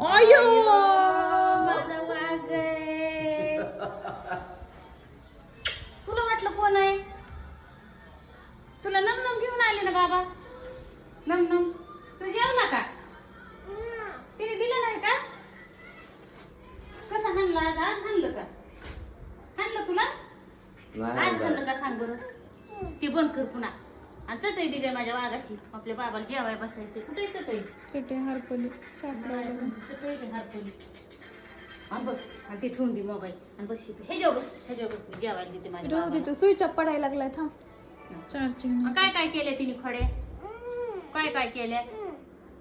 अयो माझा वाघ आहे. तुला वाटलं कोण आहे? तुला नम नम घेऊन आले ना बाबा? नम नम तू जेवला का? तिने दिलं नाही का? कसं हाणलं आज? आज हाणलं का? हाणलं तुला? आज हाणलं का सांग बरं? ते बंद कर पुन्हा. आणि चटई दिली आहे माझ्या वाघाची. आपल्या बाबाला जेवाय बसायचं कुठे चटई? चटे हरपली. सापडायला चटई दे हातोली. आणि बस. आणि ते ठेवून दे मोबाईल आणि बस इथे. ह्याच्यावर बस. ह्याच्यावर बस. मी जेवायला देते माझ्या राहू दे बाबाला. तो. स्विच ऑफ पडायला लागलाय थांब. चार्जिंग काय काय केले तिने खडे काय काय केले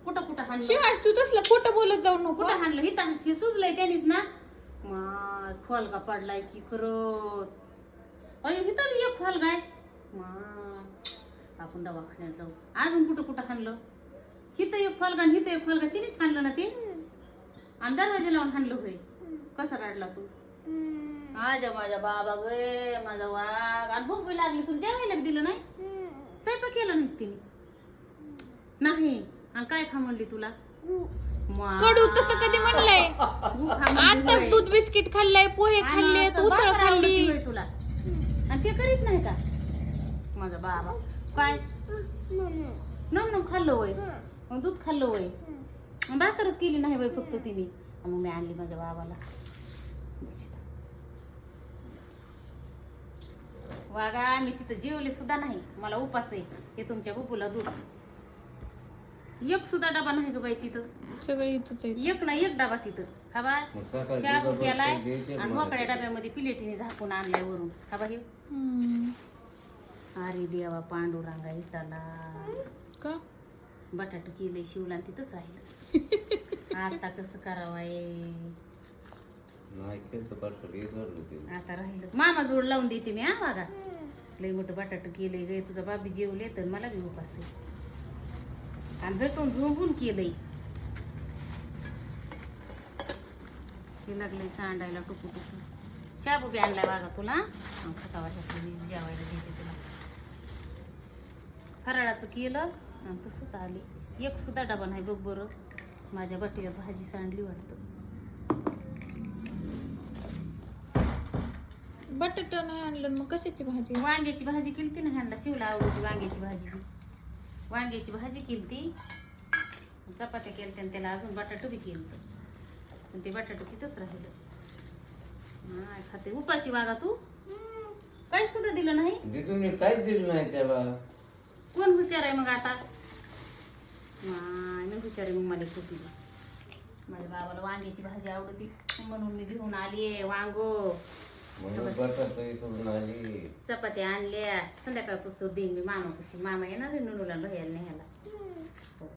कुठं कुठं हाणलं? शिवाश तू तसलं खोटं बोलत जाऊ नको. कुठं हाणलं? इथं हे सुजलंय त्यानीच ना? माय खोलगा पडलाय की खरंच. अयो इथं बी एक खोलगा आहे. माय. आपण दवाखान्यात जाऊ. अजून कुठं कुठं हाणलं? हिथं एक आणि हिथं एक खोलगा तिनेच हाणलं ना ते? आणि दरवाजा लावून हाणलं होय. कसा रडला तू? माझ्या माझ्या बाबा गे माझा वाघ. आणि भूक बी लागली तुला जेवायला दिलं नाही? स्वयंपाक केला नाही तिने? नाही. आणि काय खा म्हणली तुला. कडू तसं कधी म्हणलंय? आताच. दूध बिस्किट खाल्लंय पोहे खाल्ले उसळ खाल्ली. तुला. आणि ते करीत नाही का? माझा बाबा. काय? नम नम खाल्लं वय. मग दूध खाल्लं वय. मग भाकरच केली नाही वय फक्त तिने. मग मी आणली माझ्या बाबाला. वागा मी तिथं जेवले सुद्धा नाही. मला उपास आहे. हे तुमच्या बुबूला दूध. एक सुद्धा डबा नाही ग बाई तिथं. सगळं एक ना एक डबा तिथं. हा बा केलाय ते द्यायचे आणि. मोकळ्या डब्यामध्ये प्लेटीने झाकून आणलाय वरून. हा बा हे. अरे देवा पांडुरंगा इटाला का? बटाट केलंय शिवला आणि तिथंच राहिलं. आता कसं करावं केलं ते. आता राहिलं. मामा जोड लावून देते मी हा बघा. लय मोठं बटाट केलंय गे तुझा बाबी जेवले तर मला बी उपास आहे. आणि झटून झोंबून केलंय. हे लागलंय सांडायला टुकू टुकू शाबू बी आणलाय बघा तुला. खतावाच्या जेवायला देते तुला. फराळाचं केलं आणि तसंच आली. एक सुद्धा डबा नाही बघ बरं. माझ्या बटीला भाजी सांडली वाटतं. बटाटा नाही आणलं मग कशाची भाजी? वांग्याची भाजी केली ना ह्यांना शिवला आवडती वांग्याची भाजी. वांग्याची भाजी केली चपात्या केल्या आणि त्याला अजून बटाटो बी केलं पण ते बटाटो तिथंच राहिलं. नाही खाते. उपाशी वागा तू. काही सुद्धा दिलं नाही? दिसून काहीच दिलं नाही त्याला. हुशार आहे मग आता. मी हुशार आहे मग मला खूप माझ्या बाबाला वांग्याची भाजी आवडती म्हणून मी घेऊन आली वांगो. चपात्या आणल्या. संध्याकाळ पुस्तक देईन मी मामा कशी मामा येणार आहे नुनूला भैयाला न्यायला. हो.